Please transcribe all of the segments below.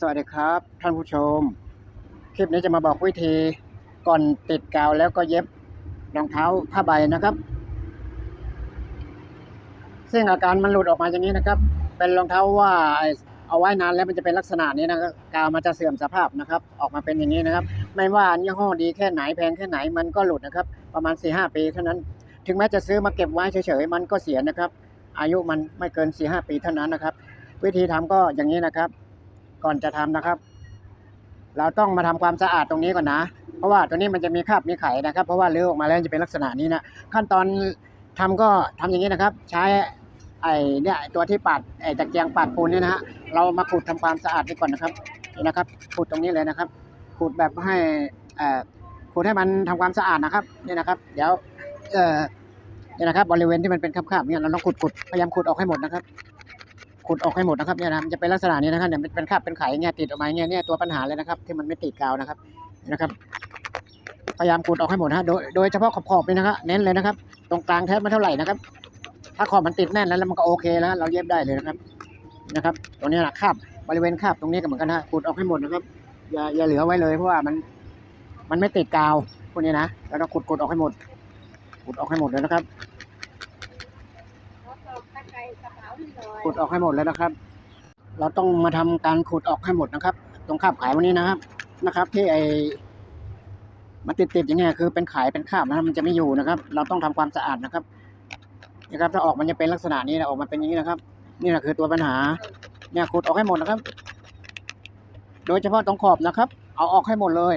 สวัสดีครับ ท่านผู้ชม คลิปนี้จะมาบอกวิธีก่อนติดกาวแล้วก็เย็บรองเท้าผ้าใบนะครับ ซึ่งอาการมันหลุดออกมาอย่างนี้นะครับ เป็นรองเท้าว่าเอาไว้นานแล้วมันจะเป็นลักษณะนี้นะครับกาวมันจะเสื่อมสภาพนะครับ ออกมาเป็นอย่างนี้นะครับ ไม่ว่ายี่ห้อดีแค่ไหนแพงแค่ไหนมันก็หลุดนะครับ ประมาณ4ีหปีเท่านั้น ถึงแม้จะซื้อมาเก็บไว้เฉยๆมันก็เสียนะครับ อายุมันไม่เกิน4ีหปีเท่านั้นนะครับ วิธีทำก็อย่างนี้นะครับ ก่อนจะทำนะครับ เราต้องมาทำความสะอาดตรงนี้ก่อนนะ เพราะว่าตัวนี้มันจะมีคราบมีไข่นะครับ เพราะว่าเลือออกมาแล้วจะเป็นลักษณะนี้นะขั้นตอนทำก็ทำอย่างนี้นะครับ ใช้ไอ้เนี่ยตัวที่ปัดไอ้ตะเกียงปัดปูนเนี่ยนะฮะเรามาขูดทำความสะอาดนี่ก่อนนะครับนี่นะครับขูดตรงนี้เลยนะครับขูดแบบให้เอ่อขูดให้มันทำความสะอาดนะครับนี่นะครับ เดี๋ยวเอ่อนี่นะครับบริเวณที่มันเป็นคราบๆเนี่ยเราต้องขูดขูดพยายามขูดออกให้หมดนะครับ ขุดออกให้หมดนะครับเนี่ยนะมันจะเป็นลักษณะนี้นะครับเนี่ยมันเป็นคราบเป็นไข่เงี้ยติดออกมาเงี้ยเนี่ยตัวปัญหาเลยนะครับ ที่มันไม่ติดกาวนะครับนะครับ พยายามขุดออกให้หมดฮะโดยโดยเฉพาะขอบขอบๆนี่นะครับเน้นเลยนะครับ ตรงกลางแทบไม่เท่าไหร่นะครับ ถ้าขอบมันติดแน่นแล้วมันก็โอเคแล้วเราเย็บได้เลยนะครับนะครับตรงนี้นะคราบบริเวณคราบตรงนี้ก็เหมือนกันนะขุดออกให้หมดนะครับ อย่าอย่าเหลือไว้เลยเพราะว่ามันมันไม่ติดกาวพวกนี้นะแล้วเราขุดขุดออกให้หมดขุดออกให้หมดเลยนะครับ ขุดออกให้หมดแล้วนะครับ เราต้องมาทำการขุดออกให้หมดนะครับ ตรงคาบขายวันนี้นะครับนะครับ ที่ไอมันติดติดๆอย่างเงี้ยคือเป็นขายเป็นคาบนะครับมันจะไม่อยู่นะครับ เราต้องทำความสะอาดนะครับนะครับ ถ้าออกมันจะเป็นลักษณะนี้นะออกมาเป็นอย่างนี้นะครับ นี่แหละคือตัวปัญหา เนี่ยขุดออกให้หมดนะครับ โดยเฉพาะตรงขอบนะครับ เอาออกให้หมดเลย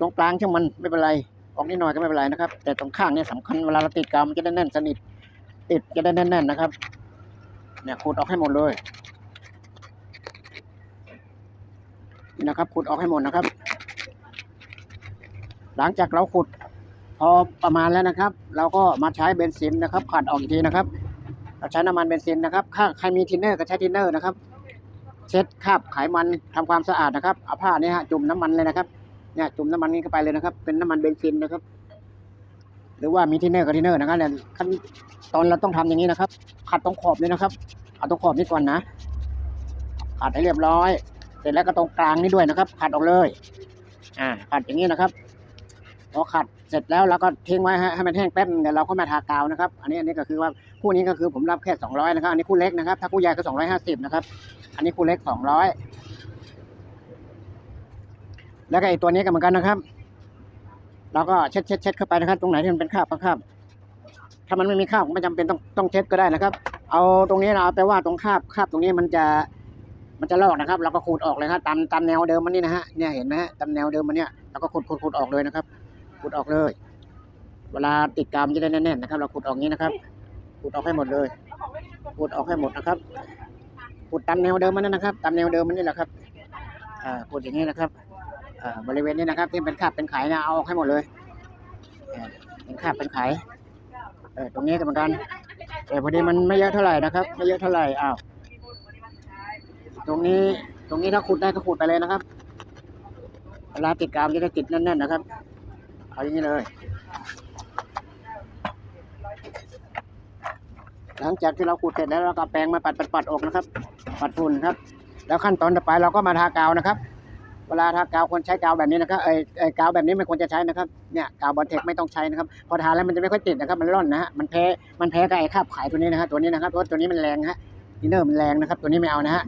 ตรงกลางช่างมันไม่เป็นไรออกนิดหน่อยก็ไม่เป็นไรนะครับ แต่ตรงข้างเนี่ยสำคัญเวลาเราติดกาวมันจะได้แน่นสนิทติดจะได้แน่นๆนะครับ เนี่ยขูดออกให้หมดเลยนี่นะครับขูดออกให้หมดนะครับ หลังจากเราขุดพอประมาณแล้วนะครับ เราก็มาใช้เบนซินนะครับขัดออกอีกทีนะครับ เราใช้น้ำมันเบนซินนะครับถ้าใครมีทินเนอร์ก็ใช้ทินเนอร์นะครับ เช็ดคราบไขมันทำความสะอาดนะครับเอาผ้าเนี่ยฮะจุ่มน้ำมันเลยนะครับเนี่ยจุ่มน้ำมันนี้เข้าไปเลยนะครับ เป็นน้ำมันเบนซินนะครับ หรือว่ามีทินเนอร์กับทินเนอร์นะครับเนี่ยขั้นตอนเราต้องทำอย่างนี้นะครับ ขัดตรงขอบเลยนะครับเอาตรงขอบนี้ก่อนนะขัดให้เรียบร้อย เสร็จแล้วก็ตรงกลางนี้ด้วยนะครับ ขัดออกเลย อ่า ขัดอย่างนี้นะครับพอขัดเสร็จแล้วเราก็ทิ้งไว้ให้มันแห้งแป๊บนึงเดี๋ยวเราก็มาทากาวนะครับ อันนี้อันนี้ก็คือว่าคู่นี้ก็คือผมรับแค่สองร้อยนะครับ อันนี้คู่เล็กนะครับ ถ้าคู่ใหญ่ก็สองร้อยห้าสิบนะครับ อันนี้คู่เล็กสองร้อยแล้วก็ไอตัวนี้ก็เหมือนกันนะครับ เราก็เช็ดเช็ดเช็ดเข้าไปนะครับ ตรงไหนที่มันเป็นคราบคราบถ้ามันไม่มีคราบไม่จำเป็นต้องต้องเช็ดก็ได้นะครับ เอาตรงนี้เอาแต่ว่าตรงคราบคราบตรงนี้มันจะ มันจะลอกนะครับ เราก็ขูดออกเลยครับตามตามแนวเดิมมันนี่นะฮะเนี่ยเห็นไหมฮะตามแนวเดิมมันเนี่ยเราก็ขูดขูดขูดออกเลยนะครับขูดออกเลย เวลาติดกาวมันจะได้แน่นๆนะครับ เราขูดออกงี้นะครับขูดออกให้หมดเลยขูดออกให้หมดนะครับขูดตามแนวเดิมมันนั่นนะครับ ตามแนวเดิมมันนี่แหละครับอ่าขูดอย่างนี้นะครับ บริเวณนี้นะครับ ที่เป็นคาบเป็นไขนะเอาออกให้หมดเลยอ่าเป็นคาบเป็นไขเออตรงนี้ก็เหมือนกันแต่พอดีมันไม่เยอะเท่าไหร่นะครับ ไม่เยอะเท่าไหร่อ้าวตรงนี้ตรงนี้ถ้าขุดได้ก็ขุดไปเลยนะครับเวลาติดกาวมันจะได้ติดแน่นๆนะครับเอาอย่างนี้เลย หลังจากที่เราขุดเสร็จแล้วเราก็แปรงมาปัดปัดปัดออกนะครับ ปัดฝุ่นครับ แล้วขั้นตอนต่อไปเราก็มาทากาวนะครับ เวลาทากาวควรใช้กาวแบบนี้นะครับเอ้ยเอ้กาวแบบนี้ไม่ควรจะใช้นะครับเนี่ยกาวบอลเทคไม่ต้องใช้นะครับพอทาแล้วมันจะไม่ค่อยติดนะครับมันร่อนนะฮะมันแพ้มันแพ้กับไอ้คราบขายตัวนี้นะฮะตัวนี้นะครับเพราะตัวนี้มันแรงฮะดินเนอร์มันแรงนะครับ ตัวนี้ไม่เอานะฮะ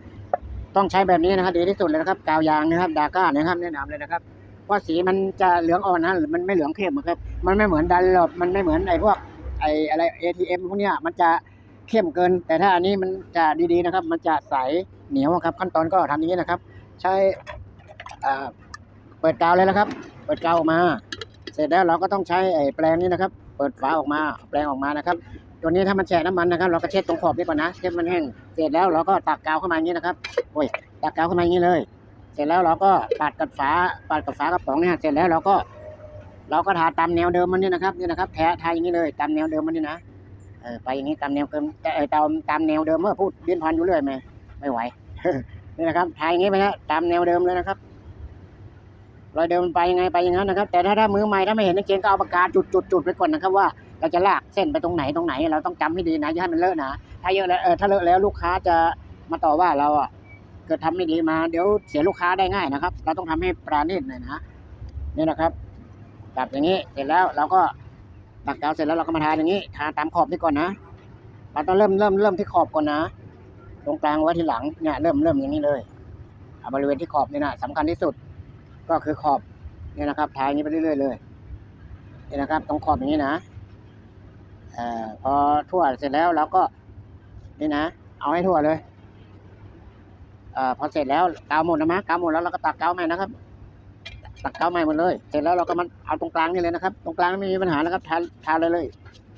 ต้องใช้แบบนี้นะครับดีที่สุดเลยนะครับกาวยางนะครับดาก้านะครับแนะนำเลยนะครับเพราะสีมันจะเหลืองอ่อนนะหรือมันไม่เหลืองเข้มครับมันไม่เหมือนดันหลบมันไม่เหมือนไอ้พวกไอ้อะไร ATM พวกเนี้ยมันจะเข้มเกิน แต่ถ้าอันนี้มันจะดีๆนะครับ มันจะใสเหนียวครับ ขั้นตอนก็ทำอย่างนี้นะครับ ใช้ เปิดกาวเลยนะครับ เปิดกาวออกมา เสร็จแล้วเราก็ต้องใช้ไอ้แปรงนี้นะครับ เปิดฝาออกมา แปรงออกมานะครับ ตัวนี้ถ้ามันแฉะน้ำมันนะครับ เราก็เช็ดตรงขอบนี้ก่อนนะ เช็ดมันแห้ง เสร็จแล้วเราก็ตักกาวเข้ามาอย่างนี้นะครับ โอ้ย ตักกาวเข้ามาอย่างนี้เลย เสร็จแล้วเราก็ปัดกับฝา ปัดกับฝากระป๋องเนี่ยเสร็จแล้วเราก็ เราก็ทาตามแนวเดิมมันนี่นะครับ นี่นะครับแทะทาอย่างนี้เลย ตามแนวเดิมมันนี่นะ เออ ไปอย่างนี้ตามแนวเดิมแต่เออตามตามแนวเดิมเมื่อพูดเลี้ยนพันอยู่เรื่อยไหมไม่ไหว นี่นะครับทาอย่างนี้ไปนะตามแนวเดิมเลยนะครับ รอยเดิมมันไปยังไงไปอย่างนั้นนะครับ แต่ถ้าถ้ามือใหม่ถ้าไม่เห็นจริงก็เอาปากกาจุดจุดจุดไปก่อนนะครับว่าเราจะลากเส้นไปตรงไหนตรงไหน เราต้องจำให้ดีนะอย่าให้มันเลอะนะถ้าเยอะแล้วเออถ้าเลอะแล้วลูกค้าจะมาต่อว่าเราอะเกิดทำไม่ดีมาเดี๋ยวเสียลูกค้าได้ง่ายนะครับ เราต้องทำให้ปราณีตหน่อยนะนี่นะครับตัดอย่างนี้เสร็จแล้วเราก็ตักกาวเสร็จแล้วเราก็มาทาอย่างนี้ทาตามขอบนี่ก่อนนะเราต้องเริ่มเริ่มเริ่มที่ขอบก่อนนะ ตรงกลางไว้ทีหลังเนี่ยเริ่มเริ่มอย่างนี้เลยเอาบริเวณที่ขอบนี่นะสำคัญที่สุด ก็คือขอบเนี่ยนะครับทายงนี้ไปเรื่อยๆเลยนี่นะครับตรงขอบอย่างนี้นะอพอทั่วเสร็จแล้วเราก็นี่นะ เอาให้ทั่วเลยอพอเสร็จแล้วกาวหมดนะมะกาวหมดแล้วเราก็ตักกาวใหม่นะครับ ตักกาวใหม่หมดเลย เสร็จแล้วเราก็มันเอาตรงกลางนี่เลยนะครับ ตรงกลางไม่มีปัญหานะครับทาทาเลยเลย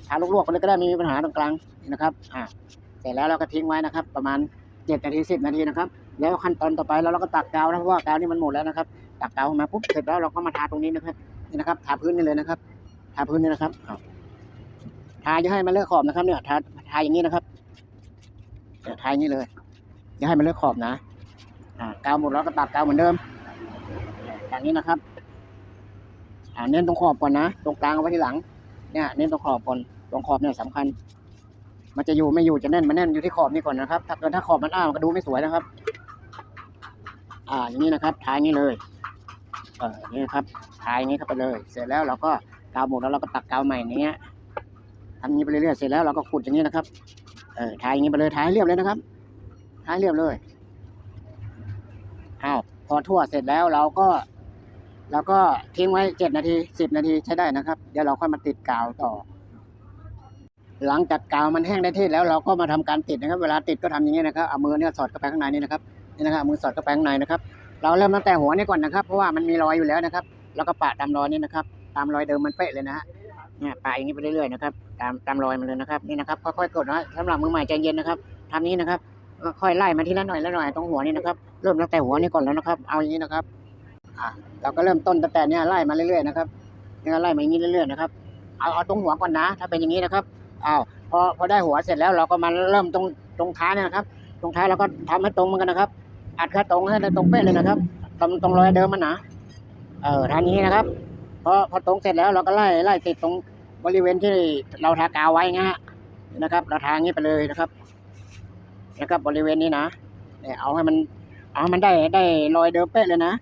ทาลวกๆไปเลยก็ได้ไม่มีปัญหาตรงกลางนี่นะครับ อ่า เสร็จแล้วเราก็ทิ้งไว้นะครับ ประมาณเจ็ดนาทีสิบนาทีนะครับ แล้วขั้นตอนต่อไปแล้วเราก็ตักกาวนะเพราะว่ากาวนี่มันหมดแล้วนะครับ ตักกาวมาปุ๊บเสร็จแล้วเราก็มาทาตรงนี้นะครับนี่นะครับ ทาพื้นนี่เลยนะครับ ทาพื้นนี่นะครับทาอย่าให้มันเลอะขอบนะครับ เนี่ยทาทาอย่างนี้นะครับเนี่ยทาอย่างนี้เลยอย่าให้มันเลอะขอบนะอ่ากาวหมดแล้วก็ตักกาวเหมือนเดิมอย่างนี้นะครับ อ่าเน้นตรงขอบก่อนนะตรงกลางเอาไว้ที่หลัง เนี่ย เน้นตรงขอบก่อนตรงขอบเนี่ยสำคัญ มันจะอยู่ไม่อยู่จะแน่นมันแน่นอยู่ที่ขอบนี่ก่อนนะครับ ถ้าเกิดถ้าขอบมันอ้าวมันก็ดูไม่สวยนะครับ อ่าอย่างนี้นะครับทายอย่างนี้เลย เออนี่นะครับทายอย่างนี้เข้าไปเลย เสร็จแล้วเราก็กาวหมดแล้วเราก็ตักกาวใหม่อย่างเงี้ยทำอย่างนี้ไปเรื่อยๆเสร็จแล้วเราก็ขุดอย่างนี้นะครับ เออทายอย่างนี้ไปเลยทายเรียบเลยนะครับทายเรียบเลยอ้าวพอทั่วเสร็จแล้วเราก็เราก็ทิ้งไว้เจ็ดนาทีสิบนาทีใช้ได้นะครับ เดี๋ยวเราค่อยมาติดกาวต่อ หลังจากกาวมันแห้งได้ที่แล้วเราก็มาทำการติดนะครับ เวลาติดก็ทำอย่างนี้นะครับเอามือเนี่ยสอดเข้าไปข้างในนี่นะครับนี่นะครับมือสอดเข้าไปข้างในนะครับ เราเริ่มตั้งแต่หัวนี่ก่อนนะครับ เพราะว่ามันมีรอยอยู่แล้วนะครับ แล้วก็ปะตามรอยนี่นะครับ ตามรอยเดิมมันเป๊ะเลยนะฮะเนี่ยปะอย่างนี้ไปเรื่อยๆนะครับ ตามตามรอยมันเลยนะครับ นี่นะครับ ค่อยๆกดนะสำหรับมือใหม่ใจเย็นนะครับทำนี้นะครับค่อยไล่มาทีละหน่อยละหน่อยตรงหัวนี่นะครับ เริ่มตั้งแต่หัวนี่ก่อนแล้วนะครับ เอาอย่างนี้นะครับ อ่าเราก็เริ่มต้นตั้งแต่เนี่ยไล่มาเรื่อยๆนะครับเนี่ยไล่มาอย่างนี้เรื่อยๆนะครับ เอาเอาตรงหัวก่อนนะ ถ้าเป็นอย่างนี้นะครับอ้าวพอพอได้หัวเสร็จแล้วเราก็มาเริ่มตรงตรงท้ายนะครับ ตรงท้ายเราก็ทำให้ตรงเหมือนกันนะครับ อัดแค่ตรงให้ตรงเป๊ะเลยนะครับตรงตรงรอยเดิมมันนะเออทางนี้นะครับพอพอตรงเสร็จแล้วเราก็ไล่ไล่ติดตรงบริเวณที่เราทากาวไว้นะฮะนี่นะครับ เราทางนี้ไปเลยนะครับนะครับบริเวณนี้นะเนี่ยเอาให้มัน เอาให้มันได้ได้รอยเดิมเป๊ะเลยนะ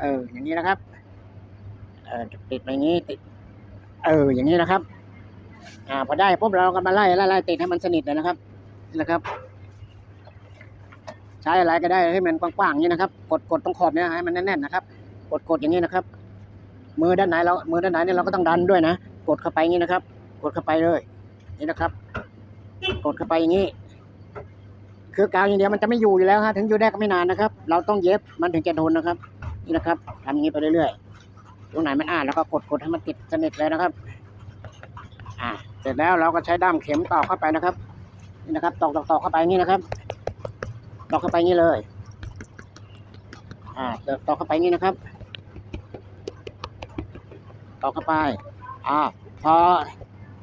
เออ อย่างนี้นะครับ เออติดไปอย่างนี้ติด เออ อย่างนี้นะครับ อ่า พอได้ปุ๊บเราก็มาไล่ไล่ไล่ติดให้มันสนิทเลยนะครับนะครับ ใช้อะไรก็ได้ให้มันกว้างๆอย่างนี้นะครับ กดกดตรงขอบเนี่ยให้มันแน่นๆนะครับ กดกดอย่างนี้นะครับ มือด้านไหนเรามือด้านไหนเนี่ยเราก็ต้องดันด้วยนะ กดเข้าไปอย่างนี้นะครับ กดเข้าไปเลยนี่นะครับ กดเข้าไปอย่างนี้ คือกาวอย่างเดียวมันจะไม่อยู่อยู่แล้วฮะถึงอยู่ได้ก็ไม่นานนะครับ เราต้องเย็บมันถึงจะทนนะครับ นี่นะครับทำอย่างนี้ไปเรื่อยๆตรงไหนมันอ่านแล้วก็กดกดให้มันติดสนิทเลยนะครับ อ่า เสร็จแล้วเราก็ใช้ด้ามเข็มตอกเข้าไปนะครับนี่นะครับตอกตอกตอกเข้าไปอย่างนี้นะครับ ตอกเข้าไปงนี้เลย อ่าตอกเข้าไปงนี้นะครับ ตอกเข้าไป อ่า พอ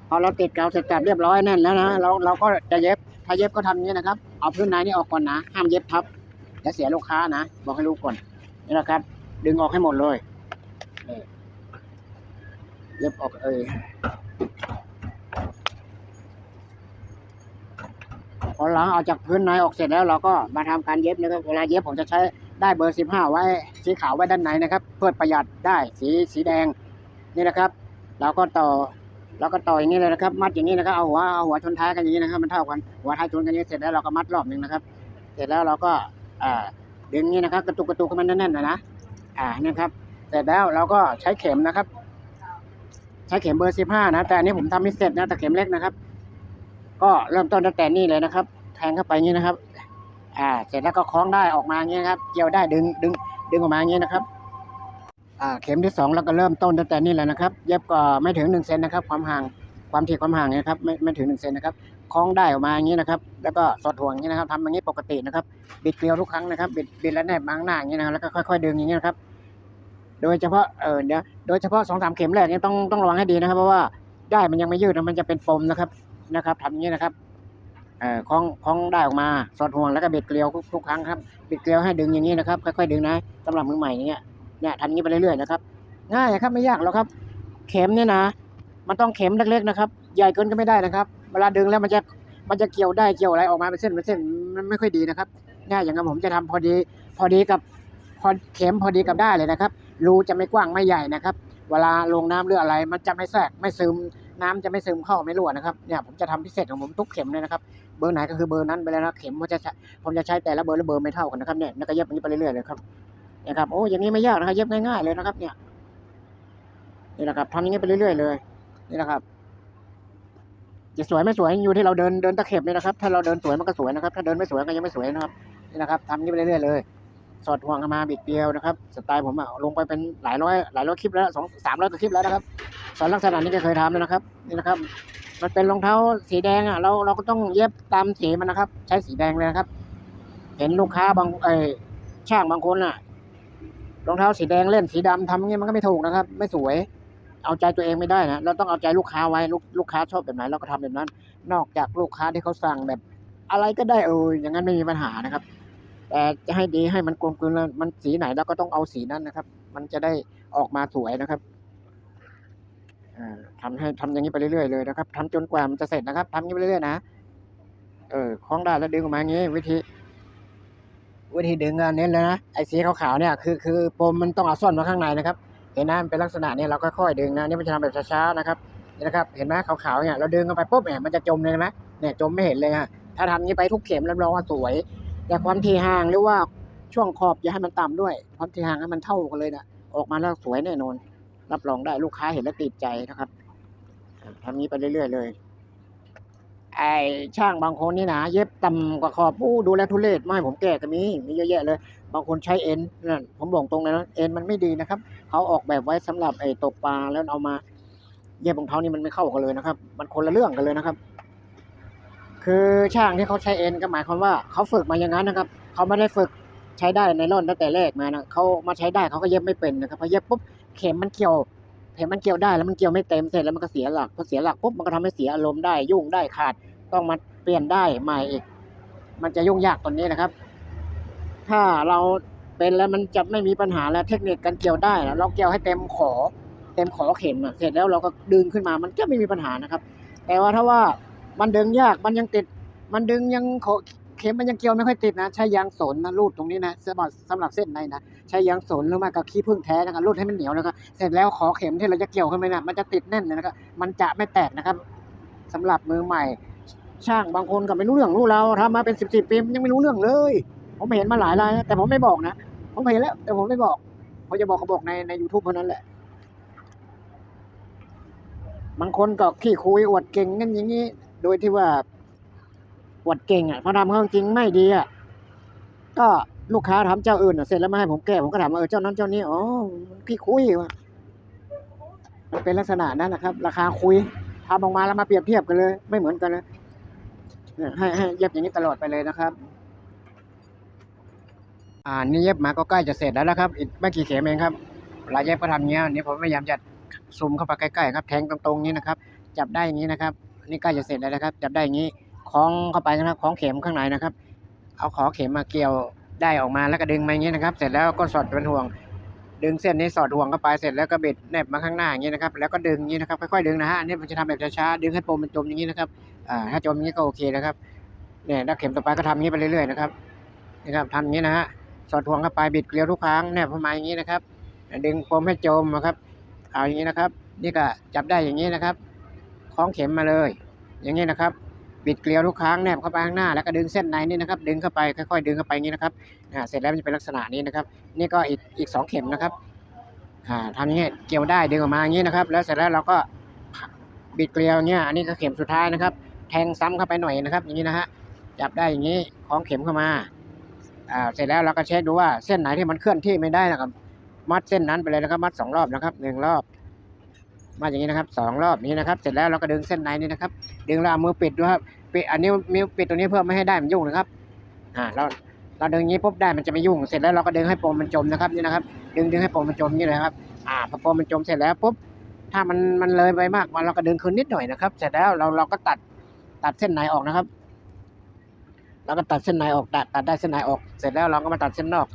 พอเราติดเกาเสร็จจับเรียบร้อยแน่นแล้วนะ เราเราก็จะเย็บ ถ้าเย็บก็ทำอย่างนี้นะครับ เอาพื้นในนี่ออกก่อนนะ ห้ามเย็บทับอย่าเสียลูกค้านะ บอกให้รู้ก่อน นี่นะครับ ดึงออกให้หมดเลย เย็บออกเอย พอล้างออกจากพื้นในออกเสร็จแล้วเราก็มาทำการเย็บนะครับเวลาเย็บผมจะใช้ได้เบอร์สิบห้าไว้สีขาวไว้ด้านในนะครับเพื่อประหยัดได้สีสีแดงนี่นะครับ เราก็ต่อเราก็ต่ออย่างนี้เลยนะครับ มัดอย่างนี้นะครับเอาหัวเอาหัวชนท้ายกันอย่างนี้นะครับ มันเท่ากันหัวท้ายชนกันอย่างนี้เสร็จแล้วเราก็มัดรอบหนึ่งนะครับ เสร็จแล้วเราก็อ่าดึงอย่างนี้นะครับกระตุกกระตุกให้มันแน่นๆนะนะอ่านี่ครับ เสร็จแล้วเราก็ใช้เข็มนะครับ ใช้เข็มเบอร์สิบห้านะแต่อันนี้ผมทำไม่เสร็จนะแต่เข็มเล็กนะครับ ก็เริ่มต้นตั้งแต่นี่เลยนะครับ แทงเข้าไปอย่างนี้นะครับ อ่า เสร็จแล้วก็คล้องได้ออกมาอย่างนี้นะครับ เกี่ยวได้ดึงดึงดึงออกมาอย่างนี้นะครับ อ่า เข็มที่สองเราก็เริ่มต้นตั้งแต่นี่แหละนะครับ เย็บก็ไม่ถึงหนึ่งเซนนะครับ ความห่าง ความถี่ความห่างนะครับ ไม่ไม่ถึงหนึ่งเซนนะครับ คล้องได้ออกมาอย่างนี้นะครับ แล้วก็สอดห่วงอย่างนี้นะครับทำอย่างนี้ปกตินะครับ บิดเกลียวทุกครั้งนะครับ บิดบิดแล้วแนบมางหน้าอย่างนี้นะครับ แล้วก็ค่อย ๆ ดึงอย่างนี้นะครับ โดยเฉพาะ เออเดี๋ยวโดยเฉพาะสองสามเข็มแรกนี่ต้องต้องระวังให้ดีนะครับ เพราะว่าได้มันยังไม่ยืดมันจะเป็นปมนะครับ นะครับทำอย่างนี้นะครับคล้องคล้องได้ออกมาสอดห่วงแล้วก็บิดเกลียวทุกทุกครั้งครับบิดเกลียวให้ดึงอย่างนี้นะครับค่อยๆดึงนะสำหรับมือใหม่อย่างเงี้ยเนี่ยทำอย่างนี้ไปเรื่อยๆนะครับง่ายครับไม่ยากหรอกครับ เข็มเนี่ยนะ มันต้องเข็มเล็กๆนะครับ ใหญ่เกินก็ไม่ได้นะครับ เวลาดึงแล้วมันจะมันจะเกี่ยวได้เกี่ยวอะไรออกมาเป็นเส้นเป็นเส้นมันไม่ค่อยดีนะครับเนี่ยอย่างนั้นผมจะทำพอดีพอดีกับพอเข็มพอดีกับได้เลยนะครับรูจะไม่กว้างไม่ใหญ่นะครับ เวลาลงน้ำหรืออะไร มันจะไม่แทรกไม่ซึม น้ำจะไม่ซึมเข้าไม่รั่วนะครับเนี่ยผมจะทำพิเศษของผมทุกเข็มเลยนะครับเบอร์ไหนก็คือเบอร์นั้นไปเลยนะเข็มผมจะใช้ผมจะใช้แต่ละเบอร์และเบอร์ไม่เท่ากันนะครับเนี่ยแล้วก็เย็บอย่างนี้ไปเรื่อยๆเลยครับเนี่ยครับโอ้อย่างนี้ไม่ยากนะครับเย็บง่ายๆเลยนะครับ เนี่ยนี่นะครับทำอย่างนี้ไปเรื่อยๆเลยนี่นะครับจะสวยไม่สวยอยู่ที่เราเดินเดินตะเข็บเลยนะครับ ถ้าเราเดินสวยมันก็สวยนะครับ ถ้าเดินไม่สวยก็ยังไม่สวยนะครับนี่นะครับทำอย่างนี้ไปเรื่อยๆเลย สอดห่วงมาบิดเกลียวนะครับ สไตล์ผมอะลงไปเป็นหลายร้อยหลายร้อยคลิปแล้วสองสามร้อยกว่าคลิปแล้วนะครับสอนลักษณะนี้ก็เคยทำแล้วนะครับนี่นะครับ มันเป็นรองเท้าสีแดงอะเราเราก็ต้องเย็บตามสีมันนะครับ ใช้สีแดงเลยนะครับ เห็นลูกค้าบางเอช่างบางคนอะรองเท้าสีแดงเล่นสีดำทำอย่างงี้มันก็ไม่ถูกนะครับ ไม่สวย เอาใจตัวเองไม่ได้นะเราต้องเอาใจลูกค้าไว้ลูกลูกค้าชอบแบบไหนเราก็ทำแบบนั้น นอกจากลูกค้าที่เขาสั่งแบบ อะไรก็ได้เอออย่างนั้นไม่มีปัญหานะครับ แต่จะให้ดีให้มันกลมกลืนมันสีไหนเราก็ต้องเอาสีนั้นนะครับ มันจะได้ออกมาสวยนะครับอ่าทำให้ทำอย่างนี้ไปเรื่อยๆเลยนะครับทำจนกว่ามันจะเสร็จนะครับทำอย่างนี้ไปเรื่อยๆนะเออคล้องได้แล้วดึงออกมาอย่างนี้วิธี วิธีดึงอันนี้เลยนะไอ้สีขาวๆเนี่ยคือคือปมมันต้องเอาซ่อนมาข้างในนะครับ เห็นนะมันเป็นลักษณะนี้เราก็ค่อยดึงนะนี่มันจะทำแบบช้าๆนะครับนี่นะครับ เห็นไหมขาวๆเนี่ยเราดึงเข้าไปปุ๊บเนี่ยมันจะจมเลยไหมเนี่ยจมไม่เห็นเลยฮะถ้าทำอย่างนี้ไปทุกเข็มรับรองว่าสวย แต่ความถี่ห่างหรือว่าช่วงขอบอย่าให้มันต่ำด้วย ความถี่ห่างให้มันเท่ากันเลยนะออกมาแล้วสวยแน่นอน รับรองได้ลูกค้าเห็นแล้วติดใจนะครับทำนี้ไปเรื่อยๆเลย ไอ้ช่างบางคนนี่นะเย็บต่ำกว่าขอบอู้ดูแลทุเรศไม่ผมแก้ก็มีมีเยอะแยะเลย บางคนใช้เอ็นนั่นผมบอกตรงเลยนะเอ็นมันไม่ดีนะครับเขาออกแบบไว้สำหรับไอ้ตกปลาแล้วเอามาเย็บรองเท้านี่มันไม่เข้ากันเลยนะครับ มันคนละเรื่องกันเลยนะครับ คือช่างที่เขาใช้เอ็นก็หมายความว่าเขาฝึกมาอย่างนั้นนะครับเขาไม่ได้ฝึกใช้ได้ในร่อนตั้งแต่แรกมานะเขามาใช้ได้เขาก็เย็บไม่เป็นนะครับพอเย็บปุ๊บเข็มมันเกี่ยวเข็มมันเกี่ยวได้แล้วมันเกี่ยวไม่เต็มเสร็จแล้วมันก็เสียหลักพอเสียหลักปุ๊บมันก็ทำให้เสียอารมณ์ได้ยุ่งได้ขาดต้องมาเปลี่ยนได้ใหม่อีก มันจะยุ่งยากตรงนี้นะครับ ถ้าเราเป็นแล้วมันจะไม่มีปัญหาแล้วเทคนิคการเกี่ยวได้นะเราเกี่ยวให้เต็มขอ เต็มขอเข็มเสร็จแล้วเราก็ดึงขึ้นมามันก็ไม่มีปัญหานะครับ แต่ว่าถ้าว่า มันดึงยากมันยังติด มันดึงยังขอเข็มมันยังเกี่ยวไม่ค่อยติดนะ ใช้ยางสนนะรูดตรงนี้นะสำหรับสำหรับเส้นในนะใช้ยางสนหรือไม่กับขี้ผึ้งแท้นะครับรูดให้มันเหนียวนะครับเสร็จแล้วขอเข็มที่เราจะเกี่ยวขึ้นไปนะมันจะติดแน่นเลยนะครับมันจะไม่แตกนะครับสำหรับมือใหม่ ช่างบางคนก็ไม่รู้เรื่องรู้เราวทำมาเป็นสิบสิบปียังไม่รู้เรื่องเลย ผมเห็นมาหลายรายนะแต่ผมไม่บอกนะผมเห็นแล้ว แต่ผมไม่บอกเขาจะบอกเขาบอกในในยูทูบเท่านั้นแหละบางคนก็ขี้คุยอวดเก่งกันอย่างนี้ โดยที่ว่าอวดเก่งอะพอทำเขาจริงไม่ดีอะก็ลูกค้าถามเจ้าอื่นเสร็จแล้วมาให้ผมแก้ผมก็ถามว่าเออเจ้านั้นเจ้านี้อ๋อขี้คุยว่ะมันเป็นลักษณะนั้นนะครับ ราคาคุยทำออกมาแล้วมาเปรียบเทียบกันเลย ไม่เหมือนกันนะเนี่ยให้ให้เย็บอย่างนี้ตลอดไปเลยนะครับอ่านี่เย็บมาก็ใกล้จะเสร็จแล้วนะครับ อีกไม่กี่เข็มเองครับลายเย็บก็ทำเงี้ยนี่ผมพยายามจะซูมเข้าไปใกล้ๆครับ แทงตรงๆนี้นะครับ จับได้อย่างนี้นะครับ นี่ใกล้จะเสร็จแล้วนะครับ จับได้อย่างนี้คล้องเข้าไปนะครับคล้องเข็มข้างในนะครับ เอาขอเข็มมาเกี่ยวได้ออกมาแล้วก็ดึงมาอย่างนี้นะครับ เสร็จแล้วก็สอดเป็นห่วง ดึงเส้นนี้สอดห่วงเข้าไปเสร็จแล้วก็บิดแนบมาข้างหน้าอย่างนี้นะครับแล้วก็ดึงอย่างนี้นะครับค่อยๆดึงนะฮะอันนี้ผมจะทำแบบช้าๆดึงให้ปมมันจมอย่างนี้นะครับอ่าถ้าจมอย่างนี้ก็โอเคนะครับเนี่ยแล้วเข็มต่อไปก็ทำอย่างนี้ไปเรื่อยๆนะครับนี่ครับทำอย่างนี้นะฮะสอดห่วงเข้าไปบิดเกลียวทุกครั้งเนี่ยประมาอย่างนี้นะครับดึงปมให้จมนะครับ เอาอย่างนี้นะครับ นี่ก็จับได้อย่างนี้นะครับ คล้องเข็มมาเลย อย่างนี้นะครับ บิดเกลียวทุกครั้งแนบเข้าไปข้างหน้าแล้วก็ดึงเส้นในนี่นะครับ ดึงเข้าไปค่อยๆดึงเข้าไปอย่างนี้นะครับอ่าเสร็จแล้วมันจะเป็นลักษณะนี้นะครับ นี่ก็อีกอีกสองเข็มนะครับอ่าทำอย่างนี้เกี่ยวได้ดึงออกมาอย่างนี้นะครับ แล้วเสร็จแล้วเราก็บิดเกลียวเงี้ยอันนี้ก็เข็มสุดท้ายนะครับ แทงซ้ำเข้าไปหน่อยนะครับ อย่างนี้นะฮะจับได้อย่างนี้คล้องเข็มเข้ามาอ่าเสร็จแล้วเราก็เช็คดูว่าเส้นไหนที่มันเคลื่อนที่ไม่ได้นะครับ มัดเส้นนั้นไปเลยนะครับ มัดสองรอบนะครับหนึ่งรอบ มัดอย่างนี้นะครับสองรอบนี้นะครับ เสร็จแล้วเราก็ดึงเส้นในนี้นะครับ ดึงแล้วเอามือปิดด้วยครับปิดอันนี้มือปิดตรงนี้เพื่อไม่ให้ได้มันยุ่งนะครับ อ่าเราเราดึงอย่างนี้ปุ๊บได้มันจะไม่ยุ่ง เสร็จแล้วเราก็ดึงให้ปมมันจมนะครับนี่นะครับ ดึงดึงให้ปมมันจมนี้เลยครับ อ่าพอปมมันจมเสร็จแล้วปุ๊บถ้ามันมันเลยไปมากมันเราก็ดึงคืนนิดหน่อยนะครับ เสร็จแล้วเราเราก็ตัดตัดเส้นในออกนะครับเราก็ตัดเส้นในออกตัดตัดได้เส้นในออก เสร็จแล้วเราก็มาตัดเส้นนอก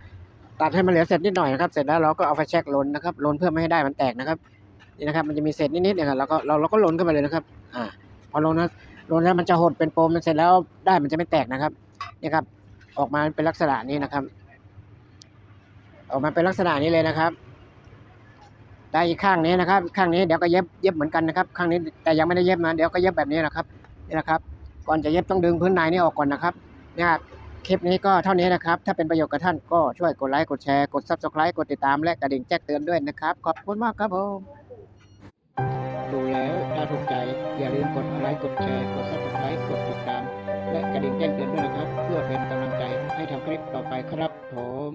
ตัดให้มันเหลือเศษนิดหน่อยนะครับ เสร็จแล้วเราก็เอาไฟแช็กลนนะครับลนเพื่อไม่ให้ได้มันแตกนะครับ นี่นะครับมันจะมีเศษนิดๆเนี่ยครับเราก็เราเราก็ลนเข้าไปเลยนะครับ อ่า พอลนนะลนแล้วมันจะหดเป็นปมเสร็จแล้วได้มันจะไม่แตกนะครับนี่ครับ ออกมาเป็นลักษณะนี้นะครับ ออกมาเป็นลักษณะนี้เลยนะครับ ได้อีกข้างนี้นะครับ ข้างนี้เดี๋ยวก็เย็บเย็บเหมือนกันนะครับ ข้างนี้แต่ยังไม่ได้เย็บนะเดี๋ยวก็เย็บแบบนี้นะครับนี่นะครับ ก่อนจะเย็บต้องดึงพื้นในนี้ออกก่อนนะครับนี่ยคลิปนี้ก็เท่านี้นะครับ ถ้าเป็นประโยชน์กับท่านก็ช่วยกดไลค์ กดแชร์ กด subscribe กดติดตามและกระดิ่งแจ้งเตือนด้วยนะครับ ขอบคุณมากครับผม ถูกใจ อย่าลืมกดไลค์กดแชร์กด subscribe กดติดตาม และกระดิ่งแจ้งเตือนด้วยนะครับ เพื่อเป็นกำลังใจให้ทำคลิปต่อไปครับผม